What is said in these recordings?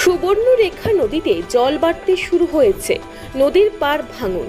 সুবর্ণরেখা নদীতে জল বাড়তে শুরু হয়েছে। নদীর পার ভাঙন।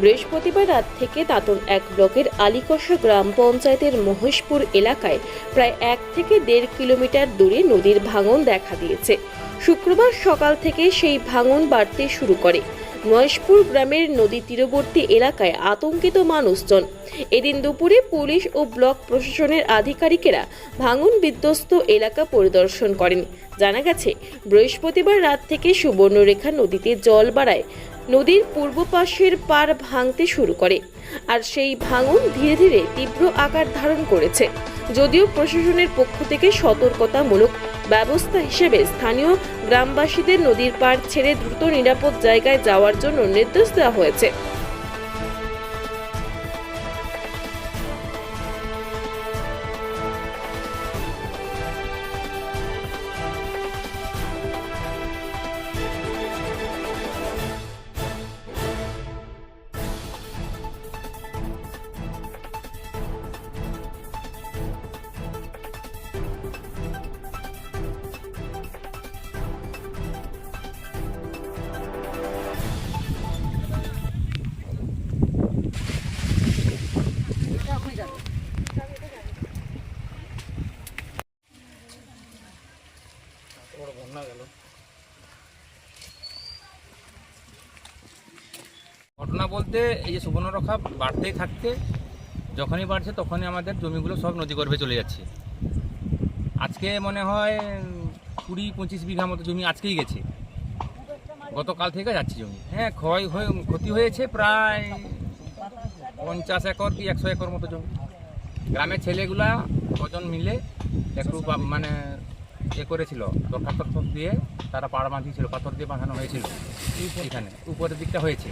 বৃহস্পতিবার রাত থেকে তাতন এক ব্লকের আলিকষা গ্রাম পঞ্চায়েতের মহেশপুর এলাকায় প্রায় এক থেকে দেড় কিলোমিটার দূরে নদীর ভাঙন দেখা দিয়েছে। শুক্রবার সকাল থেকে সেই ভাঙন বাড়তে শুরু করে। মহেশপুর গ্রামের নদী তীরবর্তী এলাকায় আতঙ্কিত মানুষজন। এদিন দুপুরে পুলিশ ও ব্লক প্রশাসনের আধিকারিকেরা ভাঙন বিধ্বস্ত এলাকা পরিদর্শন করেন। জানা গেছে, বৃহস্পতিবার রাত থেকে সুবর্ণরেখা নদীতে জল বাড়ায়, নদীর পূর্ব পাশের পার ভাঙতে শুরু করে। আর সেই ভাঙন ধীরে ধীরে তীব্র আকার ধারণ করেছে। যদিও প্রশাসনের পক্ষ থেকে সতর্কতামূলক ব্যবস্থা হিসেবে স্থানীয় গ্রামবাসীদের নদীর পাড় ছেড়ে দ্রুত নিরাপদ জায়গায় যাওয়ার জন্য নির্দেশ দেওয়া হয়েছে। ঘটনা বলতে এই যে সুবর্ণরেখা বাড়তেই থাকতে, যখনই বাড়ছে তখনই আমাদের জমিগুলো সব নদীগর্ভে চলে যাচ্ছে। আজকে মনে হয় কুড়ি পঁচিশ বিঘা মতো জমি আজকেই গেছে। গতকাল থেকে যাচ্ছে জমি। হ্যাঁ ক্ষয় হয়ে, ক্ষতি হয়েছে প্রায় পঞ্চাশ একর কি একশো একর মতো জমি। গ্রামের ছেলেগুলা কজন মিলে একটু মানে এ করেছিল। দরখাস্ত দিয়ে তারা পাড় বাঁধিয়েছিল পাথর দিয়ে বাঁধানো হয়েছিল এখানে। উপরের দিকটা হয়েছে।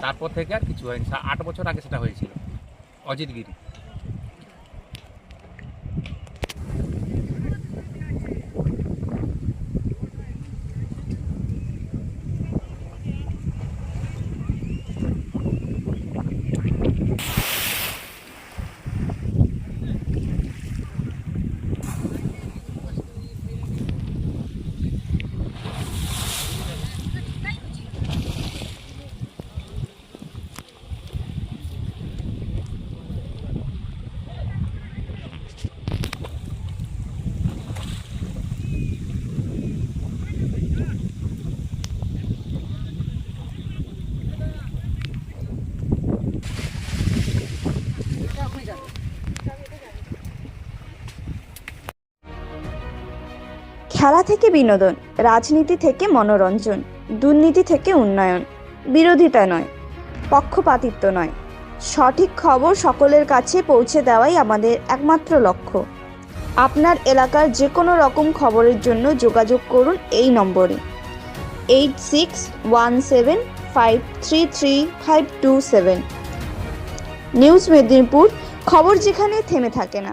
তারপর থেকে আর কিছু হয়নি। আট বছর আগে সেটা হয়েছিল। অজিতগিরি খেলা থেকে বিনোদন, রাজনীতি থেকে মনোরঞ্জন, দুর্নীতি থেকে উন্নয়ন। বিরোধিতা নয়, পক্ষপাতিত্ব নয়। সঠিক খবর সকলের কাছে পৌঁছে দেওয়াই আমাদের একমাত্র লক্ষ্য। আপনার এলাকার যে কোনো রকম খবরের জন্য যোগাযোগ করুন এই নম্বরে। Eight six one seven five three three five two seven. News Medinipur, খবর যেখানে থেমে থাকে না।